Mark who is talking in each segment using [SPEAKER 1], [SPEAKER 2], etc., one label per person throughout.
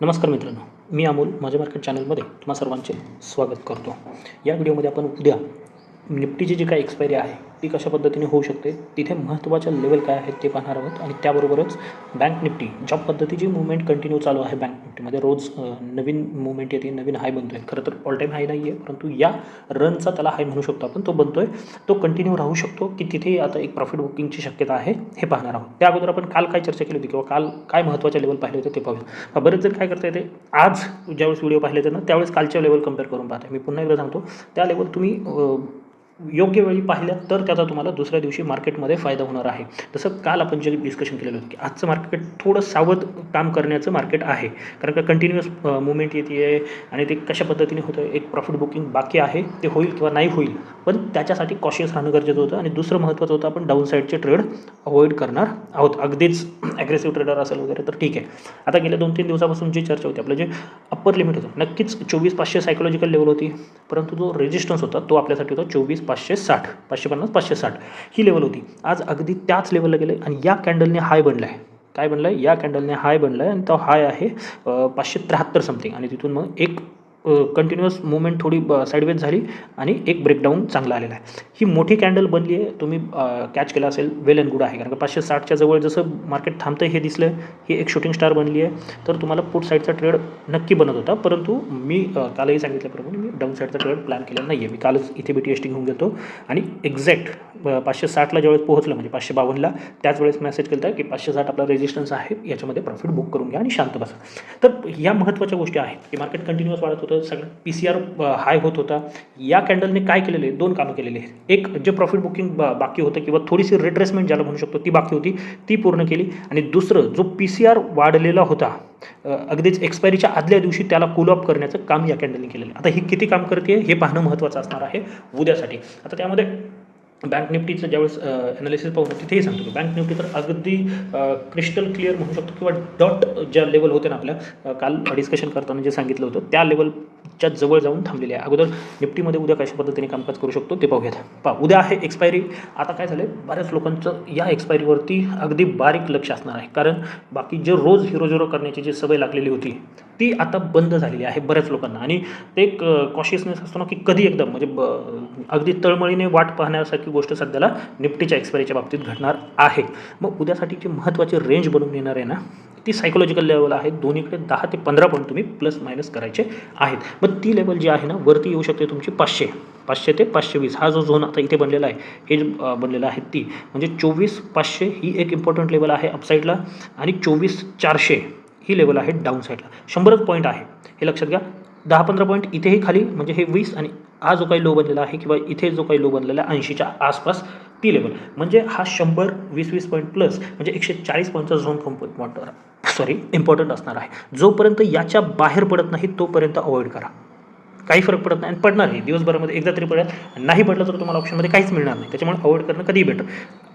[SPEAKER 1] नमस्कार मित्रांनो मी अमोल माझ्या मार्केट चॅनलमध्ये तुम्हा सर्वांचे स्वागत करतो. या व्हिडिओमध्ये आपण उद्या निफ्टीची जी काही एक्सपायरी आहे ती कशा पद्धतीने होऊ शकते? तिथे महत्त्वाच्या लेवल काय आहेत ते पाहणार आहोत. आणि त्याबरोबरच बँक निफ्टी ज्या पद्धतीची मुवमेंट कंटिन्यू चालू आहे बँक निफ्टीमध्ये रोज नवीन मुवमेंट येते नवीन हाय बनतो आहे खरं तर ऑल टाईम हाय नाही आहे परंतु या रनचा त्याला हाय म्हणू शकतो आपण. तो बनतो आहे तो कंटिन्यू राहू शकतो की तिथे आता एक प्रॉफिट बुकिंगची शक्यता आहे हे पाहणार आहोत. त्या अगोदर आपण काल काय चर्चा केली होती किंवा काल काय महत्त्वाच्या लेवल पाहिले होते ते पाहूया. बरेच जण काय करता येते आज ज्यावेळेस व्हिडिओ पाहिले होते ना त्यावेळेस कालच्या लेवल कंपेअर करून पाहते मी पुन्हा एकदा सांगतो त्या लेवल तुम्ही योग्य वेळी पाहिल्या तर त्याचा तुम्हाला दुसऱ्या दिवशी मार्केटमध्ये फायदा होणार आहे. जसं काल आपण जे डिस्कशन केलेलं होतं की आजचं मार्केट थोडं सावध काम करण्याचं मार्केट आहे. कारण का कंटिन्युअस मुवमेंट येते आहे आणि ते कशा पद्धतीने होतं एक प्रॉफिट बुकिंग बाकी आहे ते होईल किंवा नाही होईल. पण त्याच्यासाठी कॉशियस राहणं गरजेचं होतं आणि दुसरं महत्त्वाचं होतं आपण डाऊन साईडचे ट्रेड अवॉइड करणार आहोत. अगदीच ॲग्रेसिव्ह ट्रेडर असेल वगैरे तर ठीक आहे. आता गेल्या दोन तीन दिवसापासून जी चर्चा होती आपलं जे अप्पर लिमिट होतं नक्कीच चोवीस पाचशे सायकोलॉजिकल लेवल होती. परंतु जो रेजिस्टन्स होता तो आपल्यासाठी होता चोवीस पाचशे साठ पाचशे पन्नास पाचशे साठ. ही लेवल होती. आज अगदी त्याच लेवलला गेले आणि या कॅन्डलने हाय बनला आहे काय बनलं आहे या कॅन्डलने हाय बनला आहे आणि तो हाय आहे पाचशे त्र्याहत्तर समथिंग आणि तिथून मग एक कंटिन्युअस मुवमेंट थोडी साईडवेज झाली आणि एक ब्रेकडाऊन चांगला आलेला आहे. ही मोठी कॅन्डल बनली आहे. तुम्ही कॅच केला असेल वेल अँड गुड आहे. कारण का पाचशे साठच्या जवळ जसं मार्केट थांबतं हे दिसलं ही एक शूटिंग स्टार बनली आहे. तर तुम्हाला पुट साईडचा ट्रेड नक्की बनत होता. परंतु मी कालही सांगितल्याप्रमाणे मी डाऊन साईडचा ट्रेड प्लॅन केलेला नाही आहे मी कालच इथे बी टी एस टी घेऊन गेलो आणि एक्झॅक्ट पाचशे साठला ज्यावेळेस पोहोचलं म्हणजे पाचशे बावन्नला त्याच वेळेस मेसेज केला की पाचशे साठ आपला रेजिस्टन्स आहे. याच्यामध्ये प्रॉफिट बुक करून घ्या आणि शांत बसा. तर या महत्त्वाच्या गोष्टी आहेत की मार्केट कंटिन्युअस वाढत होतं. सगळं पी सी आर हाय होत होता. या कॅन्डलने काय केलेलं? आहे दोन कामं केलेली. आहेत एक जे प्रॉफिट बुकिंग बाकी होतं किंवा थोडीशी रिट्रेसमेंट ज्याला म्हणू शकतो ती बाकी होती ती पूर्ण केली. आणि दुसरं जो पी सी आर वाढलेला होता अगदीच एक्सपायरीच्या आदल्या दिवशी त्याला कूल ऑफ करण्याचं काम या कॅन्डलने केलेलं. आहे आता ही किती काम करते हे पाहणं महत्त्वाचं असणार आहे उद्यासाठी. आता त्यामध्ये बँक निफ्टीचं ज्यावेळेस ॲनालिसिस पाहू तिथेही सांगतो. की बँक निफ्टी तर अगदी क्रिस्टल क्लिअर म्हणू शकतो किंवा डॉट ज्या लेवल होते ना आपल्या काल डिस्कशन करताना जे सांगितलं होतं त्या लेवलच्या जवळ जाऊन थांबलेले आहे. अगोदर निफ्टीमध्ये उद्या कशा पद्धतीने कामकाज करू शकतो ते पाहूयात. पहा उद्या आहे एक्सपायरी आता काय झालं आहे बऱ्याच लोकांचं या एक्सपायरीवरती अगदी बारीक लक्ष असणार आहे. कारण बाकी जे रोज हिरोझिरो करण्याची जी सवय लागलेली होती ती आता बंद झालेली आहे बऱ्याच लोकांना. आणि ते एक कॉशियसनेस असतो ना की कधी एकदम म्हणजे ब अगदी तळमळीने वाट पाहण्यासारखी गोष्ट सध्याला निफ्टीच्या एक्सपायरीच्या बाबतीत घडणार आहे. मग उद्यासाठी जी महत्त्वाची रेंज बनवून येणार आहे ना ती सायकोलॉजिकल लेवल आहे. दोन्हीकडे दहा ते पंधरा पॉईंट तुम्ही प्लस मायनस करायचे आहेत. मग ती लेवल जी आहे ना वरती येऊ शकते तुमची पाचशे. पाचशे ते पाचशे वीस. हा जो झोन आता इथे बनलेला आहे हे जे आहे ती. म्हणजे चोवीस पाचशे ही एक इम्पॉर्टंट लेवल आहे अपसाईडला आणि चोवीस चारशे. ही लेवल आहे डाऊन साईडला शंभरच पॉईंट आहे. हे लक्षात घ्या. दहा पंधरा पॉईंट इथेही खाली म्हणजे हे वीस आणि हा जो काही लो बनलेला आहे किंवा इथे जो काही लो बनलेला आहे ऐंशीच्या आसपास ती लेवल म्हणजे हा शंभर वीस वीस पॉईंट प्लस म्हणजे एकशे चाळीस पॉईंटचा झोन कम्पॉर्ट सॉरी इम्पॉर्टंट असणार आहे. जोपर्यंत याच्या बाहेर पडत नाही तोपर्यंत अवॉइड करा. काही फरक पडत नाही. आणि पडणार आहे दिवसभरामध्ये एकदा तरी पडेल नाही पडलं तर तुम्हाला ऑप्शनमध्ये काहीच मिळणार नाही. त्याच्यामुळे अवॉइड करणं कधीही बेटर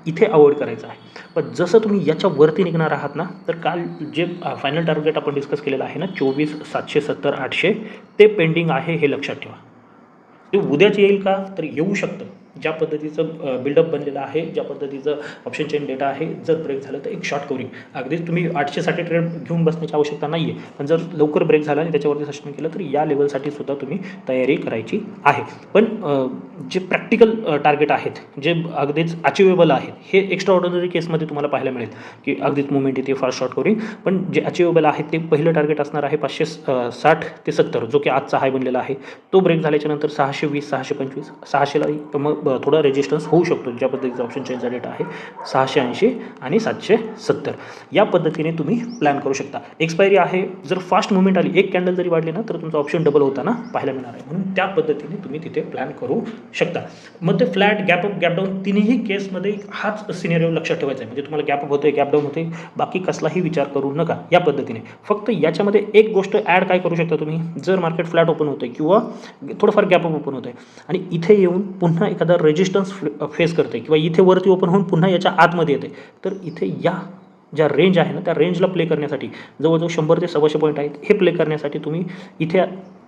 [SPEAKER 1] इथे अवॉइड करायचं आहे. पण जसं तुम्ही याच्या वरती निघणार आहात ना तर काल जे फायनल टार्गेट आपण डिस्कस केलेलं आहे ना चोवीस सातशे सत्तर आठशे ते पेंडिंग आहे हे लक्षात ठेवा. ते उद्याच येईल का? तर येऊ शकतं. ज्या पद्धतीचं बिल्डअप बनलेलं आहे ज्या पद्धतीचं ऑप्शन चेन डेटा आहे जर ब्रेक झालं तर एक शॉर्ट कवरिंग अगदीच तुम्ही आठशे साठी ट्रेड घेऊन बसण्याची आवश्यकता नाही आहे पण जर लवकर ब्रेक झाला आणि त्याच्यावरती सस्टेन केलं तर या लेवलसाठी सुद्धा तुम्ही तयारी करायची आहे. पण जे प्रॅक्टिकल टार्गेट आहेत जे अगदीच अचिवेबल आहेत हे एक्स्ट्रा ऑर्डिनरी केसमध्ये तुम्हाला पाहायला मिळेल. की अगदीच मुवमेंट येते फार शॉर्ट कवरिंग पण जे अचिवेबल आहेत ते पहिलं टार्गेट असणार आहे पाचशे साठ ते सत्तर जो की आजचा हाय बनलेला आहे. तो ब्रेक झाल्याच्यानंतर सहाशे वीस सहाशे पंचवीस सहाशेला मग ब- थोडा रेजिस्टन्स होऊ शकतो. ज्या पद्धतीचा ऑप्शन चेंजचा डेटा आहे. सहाशे ऐंशी आणि सातशे सत्तर. या पद्धतीने तुम्ही प्लॅन करू शकता. एक्सपायरी आहे. जर फास्ट मुवमेंट आली एक कॅन्डल जरी वाढली ना तर तुमचा ऑप्शन डबल होताना पाहायला मिळणार आहे. म्हणून त्या पद्धतीने तुम्ही तिथे प्लॅन करू शकता. मग ते flat gap up gap down तिन्ही केसमध्ये हाच सिनेरिओ लक्षात ठेवायचा आहे. म्हणजे तुम्हाला गॅप अप होतोय गॅप डाऊन होते बाकी कसलाही विचार करू नका या पद्धतीने. फक्त याच्यामध्ये एक गोष्ट ॲड काय करू शकता तुम्ही? जर मार्केट फ्लॅट ओपन होतं किंवा थोडंफार गॅप अप ओपन होतं आहे आणि इथे येऊन पुन्हा एखादा रेजिस्टन्स फेस uh, करते किंवा इथे वरती ओपन होऊन पुन्हा याच्या आतमध्ये येते. तर इथे या ज्या रेंज आहे ना त्या रेंजला प्ले करण्यासाठी जवळजवळ शंभर ते सव्वाशे पॉईंट आहेत हे प्ले करण्यासाठी तुम्ही इथे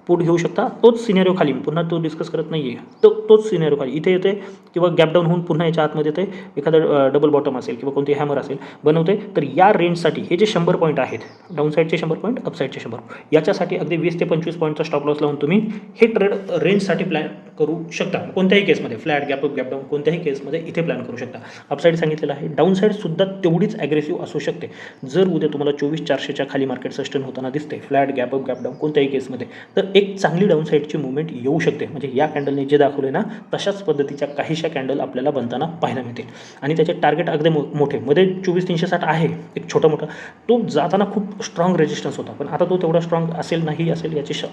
[SPEAKER 1] पुट घेऊ शकता तोच सिनेरिओ खाली पुन्हा तो डिस्कस करत नाही आहे तो तोच सिनेरिओ खाली. इथे येते किंवा गॅप डाऊन होऊन पुन्हा याच्या आतमध्ये येते एखादं डबल बॉटम असेल किंवा कोणती हॅमर असेल बनवते. तर या रेंजसाठी हे जे शंभर पॉईंट आहेत डाऊन साईडचे शंभर पॉईंट अपसाईडचे शंभर याच्यासाठी अगदी वीस ते पंचवीस पॉईंटचा स्टॉप लॉस लावून तुम्ही हे ट्रेड रेंजसाठी प्लॅन करू शकता. कोणत्याही केसमध्ये flat gap up gap down कोणत्याही केसमध्ये इथे प्लॅन करू शकता. अपसाईड सांगितलेलं आहे. डाऊन साईडसुद्धा तेवढीच ॲग्रेसिव्ह असू शकते. जर उद्या तुम्हाला चोवीस चारशेच्या खाली मार्केट सस्टेन होताना दिसते flat gap up gap down कोणत्याही केसमध्ये तर एक चांगली डाऊन साईडची मुवमेंट येऊ शकते. म्हणजे या कॅन्डलने जे दाखवले ना तशाच पद्धतीच्या काहीशा कॅन्डल आपल्याला बनताना पाहायला मिळतील. आणि त्याचे टार्गेट अगदी मो मोठे. मध्ये चोवीस तीनशे साठ आहे एक छोटा मोठा. तो जाताना खूप स्ट्रॉंग रेजिस्टन्स होता. पण आता तो तेवढा स्ट्रॉंग असेल नाही असेल याची श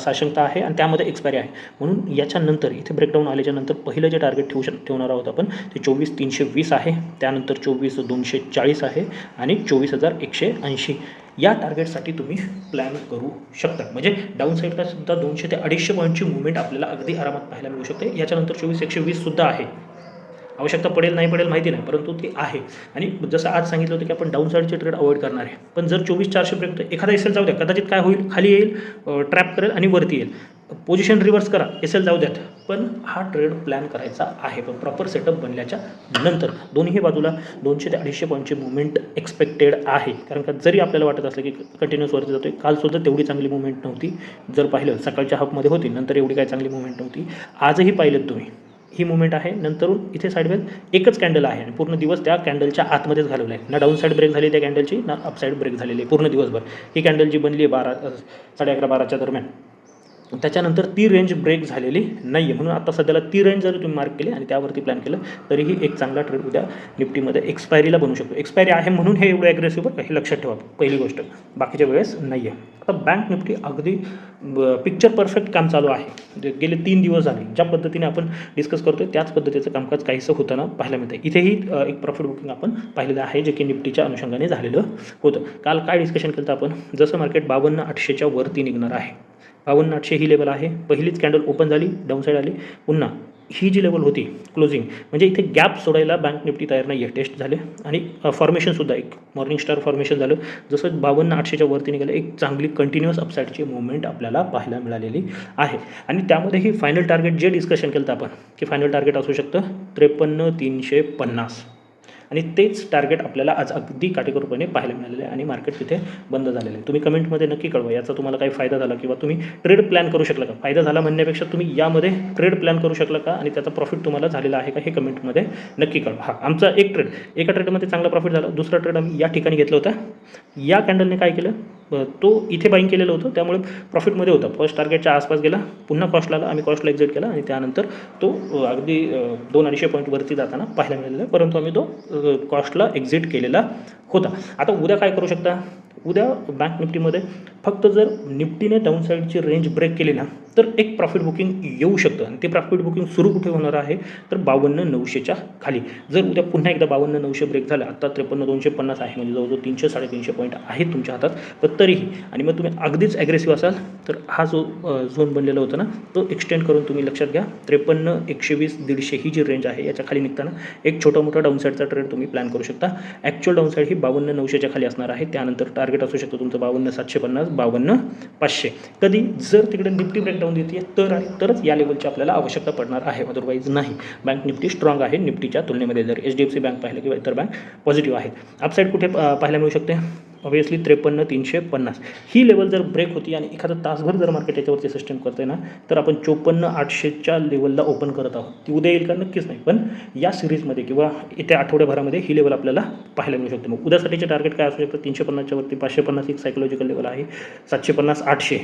[SPEAKER 1] साशंकता आहे आणि त्यामध्ये एक्सपायरी आहे. म्हणून या याच्यानंतर इथे ब्रेकडाऊन आल्याच्यानंतर पहिलं जे टार्गेट ठेवू शक ठेवणार आहोत आपण ते चोवीस तीनशे वीस आहे. त्यानंतर चोवीस दोनशे चाळीस आहे आणि चोवीस हजार एकशे ऐंशी. या टार्गेटसाठी तुम्ही प्लॅन करू शकता. म्हणजे डाऊन साईडला सुद्धा दोनशे ते अडीचशे पॉईंटची मुवमेंट आपल्याला अगदी आरामात पाहायला मिळू शकते. याच्यानंतर चोवीस एकशे वीससुद्धा आहे. आवश्यकता पडेल नाही पडेल माहिती नाही परंतु ती आहे. आणि जसं आज सांगितलं होतं की आपण डाऊन साईडचे ट्रेड अवॉइड करणार आहे. पण जर चोवीस चारशे पर्यंत एखादा एसेल जाऊ द्या कदाचित काय होईल खाली येईल ट्रॅप करेल आणि वरती येईल. पोझिशन रिव्हर्स करा एस एल जाऊ द्यात. पण हा ट्रेड प्लॅन करायचा आहे. पण प्रॉपर सेटअप बनल्याच्या नंतर दोन्ही बाजूला दोनशे ते अडीचशे पॉईंटची मुवमेंट एक्सपेक्टेड आहे. कारण का जरी आपल्याला वाटत असलं की कंटिन्युअस वरती जातोय कालसुद्धा तेवढी चांगली मुवमेंट नव्हती. जर पाहिलं सकाळच्या हाफमध्ये होती नंतर एवढी काय चांगली मुवमेंट नव्हती. आजही पाहिलं तुम्ही. ही मुवमेंट आहे. नंतरून इथे साईडवेज एकच कॅन्डल आहे. आणि पूर्ण दिवस त्या कॅन्डलच्या आतमध्येच घालवला आहे ना डाऊन साईड ब्रेक झाली त्या कॅन्डलची ना अपसाईड ब्रेक झालेली आहे. पूर्ण दिवसभर. ही कॅन्डल जी बनली आहे बारा साडे अकरा बाराच्या दरम्यान. त्याच्यानंतर ती रेंज ब्रेक झालेली नाही आहे म्हणून आता सध्याला ती रेंज जरी तुम्ही मार्क केली आणि त्यावरती प्लॅन केलं तरीही एक चांगला ट्रेड उद्या निफ्टीमध्ये एक्सपायरीला बनू शकतो. एक्सपायरी आहे म्हणून हे एवढं ॲग्रेसिव्ह हे लक्षात ठेवा. पहिली गोष्ट. बाकीच्या वेळेस नाही आहे आता बँक निफ्टी अगदी पिक्चर परफेक्ट काम चालू आहे. म्हणजे गेले तीन दिवस झाले. ज्या पद्धतीने आपण डिस्कस करतोय त्याच पद्धतीचं कामकाज काहीसं होताना पाहायला मिळतं इथेही एक प्रॉफिट बुकिंग आपण पाहिलेलं आहे जे की निफ्टीच्या अनुषंगाने झालेलं होतं. काल काय डिस्कशन केलं आपण? जसं मार्केट बावन्न आठशेच्या वरती निघणार आहे. बावन्न आठशे ही लेवल आहे. पहिलीच कॅन्डल ओपन झाली डाऊनसाईड आली. पुन्हा ही जी लेवल होती क्लोजिंग म्हणजे इथे गॅप सोडायला बँक निफ्टी तयार नाही आहे टेस्ट झाले. आणि फॉर्मेशनसुद्धा एक मॉर्निंग स्टार फॉर्मेशन झालं. जसं बावन्न आठशेच्या वरती निघालं एक चांगली कंटिन्युअस अपसाईडची मुवमेंट आपल्याला पाहायला मिळालेली आहे. आणि त्यामध्ये ही फायनल टार्गेट जे डिस्कशन केलं होतं आपण की फायनल टार्गेट असू शकतं त्रेपन्न तीनशे पन्नास. आणि तेच टार्गेट आपल्याला आज अगदी काटेकोरपणे पाहायला मिळालेलं आहे आणि मार्केट तिथे बंद झालेलं आहे. तुम्ही कमेंटमध्ये नक्की कळवा. याचा तुम्हाला काही फायदा झाला किंवा तुम्ही ट्रेड प्लॅन करू शकला का? फायदा झाला म्हणण्यापेक्षा तुम्ही यामध्ये ट्रेड प्लॅन करू शकला का? आणि त्याचा प्रॉफिट तुम्हाला झालेला आहे का? हे कमेंटमध्ये नक्की कळवा. हा आमचा एक ट्रेड एका ट्रेडमध्ये चांगला प्रॉफिट झाला. दुसरा ट्रेड आम्ही या ठिकाणी घेतला होता. या कॅन्डलने काय केलं? तो इथे बाईंग केलेलं होतं. त्यामुळे प्रॉफिटमध्ये होता. फर्स्ट टार्गेटच्या आसपास गेला. पुन्हा कॉस्टला आला आम्ही कॉस्टला एक्झिट केला. आणि त्यानंतर तो अगदी दोन अडीचशे पॉईंटवरती जाताना पाहायला मिळालेला आहे. परंतु आम्ही तो कॉस्टला एक्झिट केलेला होता. आता उद्या काय करू शकता? उद्या बँक निफ्टीमध्ये फक्त जर निफ्टीने डाऊन साईडची रेंज ब्रेक केली ना तर एक प्रॉफिट बुकिंग येऊ शकतं. आणि ते प्रॉफिट बुकिंग सुरू कुठे होणार आहे? तर बावन्न नऊशेच्या खाली. जर उद्या पुन्हा एकदा बावन्न नऊशे ब्रेक झाला आता त्रेपन्न दोनशे पन्नास आहे म्हणजे जवळजवळ तीनशे साडेतीनशे पॉईंट आहेत तुमच्या हातात पण तरीही आणि मग तुम्ही अगदीच ॲग्रेसिव्ह असाल तर हा जो झोन बनलेला होता ना तो एक्सटेंड करून तुम्ही लक्षात घ्या. त्रेपन्न एकशे वीस दीडशे ही जी रेंज आहे याच्या खाली निघताना एक छोटा मोठा डाऊनसाईडचा ट्रेड तुम्ही प्लॅन करू शकता. ॲक्च्युअल डाऊनसाईड ही बावन्न नऊशेच्या खाली असणार आहे. त्यानंतर टार्गेट असू शकतो तुमचं बावन्न सातशे पन्नास बावन्न पाचशे. कधी? जर तिकडे निफ्टी ब्रेक लावून देते. तर आणि तरच या लेवलची आपल्याला आवश्यकता पडणार आहे. अदरवाईज नाही. बँक निफ्टी स्ट्रॉंग आहे. निफ्टीच्या तुलनेमध्ये जर H D F C bank पाहिलं किंवा इतर बँक पॉझिटिव्ह आहेत. अपसाईड कुठे पाहायला मिळू शकते? ऑब्वियसली त्रेपन्न तीनशे पन्नास. ही लेवल जर ब्रेक होती आणि एखादा तासभर जर मार्केट याच्यावरती सिस्टम करते ना तर आपण चोपन्न आठशेच्या लेवलला ओपन करत आहोत. ती उद्या येईल का? नक्कीच नाही. पण या सिरीजमध्ये किंवा येत्या आठवड्याभरामध्ये ही लेवल आपल्याला पाहायला मिळू शकते. मग उद्यासाठीचे टार्गेट काय असू शकतं तीनशे पन्नासच्या वरती पाचशे पन्नास एक सायकोलॉजिकल लेवल आहे. सातशे पन्नास आठशे.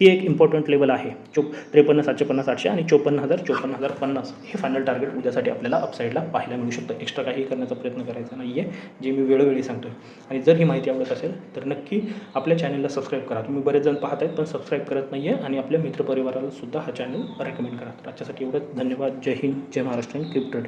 [SPEAKER 1] ही एक इम्पॉर्टंट लेवल आहे. चो त्रेपन्न सातशे पन्नास आठशे आणि चोपन्न हजार चोपन्न हजार पन्नास हे फायनल टार्गेट उद्यासाठी आपल्याला अपसाईडला पाहायला मिळू शकतं. एक्स्ट्रा काही करण्याचा प्रयत्न करायचा नाही आहे जे मी वेळोवेळी सांगतो आणि जर ही माहिती आवडत असेल तर नक्की आपल्या चॅनलला सबस्क्राईब करा. तुम्ही बरेच जण पाहत आहेत पण सबस्क्राईब करत नाही आहे आणि आपल्या मित्रपरिवाराला सुद्धा हा चॅनल रेकमेंड करा. तर आजच्यासाठी एवढंच. धन्यवाद. जय हिंद. जय महाराष्ट्र. क्रिप्टो